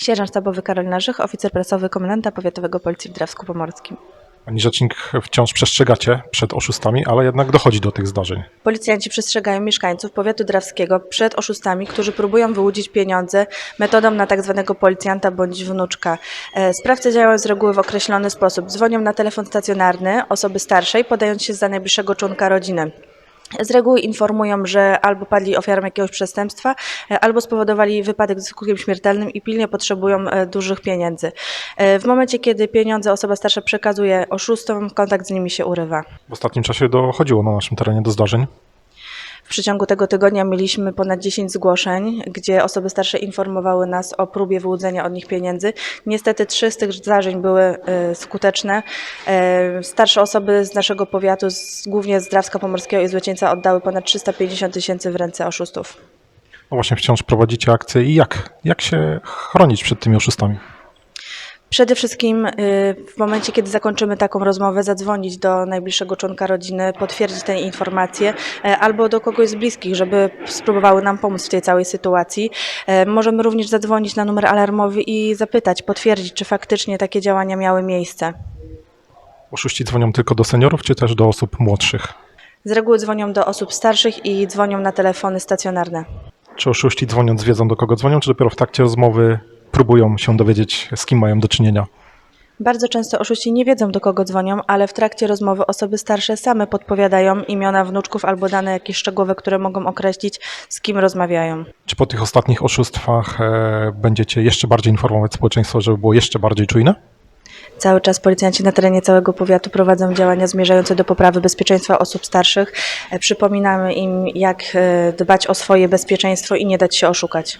Sierżant Stabowy Karolina Żych, oficer prasowy komendanta powiatowego Policji w Drawsku-Pomorskim. Pani rzecznik, wciąż przestrzegacie przed oszustami, ale jednak dochodzi do tych zdarzeń. Policjanci przestrzegają mieszkańców powiatu drawskiego przed oszustami, którzy próbują wyłudzić pieniądze metodą na tak zwanego policjanta bądź wnuczka. E, Sprawcy działają z reguły w określony sposób. Dzwonią na telefon stacjonarny osoby starszej, podając się za najbliższego członka rodziny. Z reguły informują, że albo padli ofiarą jakiegoś przestępstwa, e, albo spowodowali wypadek z skutkiem śmiertelnym i pilnie potrzebują e, dużych pieniędzy. E, W momencie, kiedy pieniądze osoba starsza przekazuje oszustom, kontakt z nimi się urywa. W ostatnim czasie dochodziło na naszym terenie do zdarzeń. Przeciągu tego tygodnia mieliśmy ponad 10 zgłoszeń, gdzie osoby starsze informowały nas o próbie wyłudzenia od nich pieniędzy. Niestety trzy z tych zdarzeń były e, skuteczne. E, Starsze osoby z naszego powiatu, głównie z Drawska Pomorskiego i Złocieńca, oddały ponad 350 tysięcy w ręce oszustów. No właśnie wciąż prowadzicie akcje i jak? Jak się chronić przed tymi oszustami? Przede wszystkim y, w momencie, kiedy zakończymy taką rozmowę, zadzwonić do najbliższego członka rodziny, potwierdzić te informacje e, albo do kogoś z bliskich, żeby spróbowały nam pomóc w tej całej sytuacji. E, Możemy również zadzwonić na numer alarmowy i zapytać, potwierdzić, czy faktycznie takie działania miały miejsce. Oszuści dzwonią tylko do seniorów, czy też do osób młodszych? Z reguły dzwonią do osób starszych i dzwonią na telefony stacjonarne. Czy oszuści dzwoniąc wiedzą do kogo dzwonią, czy dopiero w trakcie rozmowy próbują się dowiedzieć, z kim mają do czynienia? Bardzo często oszuści nie wiedzą, do kogo dzwonią, ale w trakcie rozmowy osoby starsze same podpowiadają imiona wnuczków albo dane jakieś szczegółowe, które mogą określić, z kim rozmawiają. Czy po tych ostatnich oszustwach e, będziecie jeszcze bardziej informować społeczeństwo, żeby było jeszcze bardziej czujne? Cały czas policjanci na terenie całego powiatu prowadzą działania zmierzające do poprawy bezpieczeństwa osób starszych. E, Przypominamy im, jak e, dbać o swoje bezpieczeństwo i nie dać się oszukać.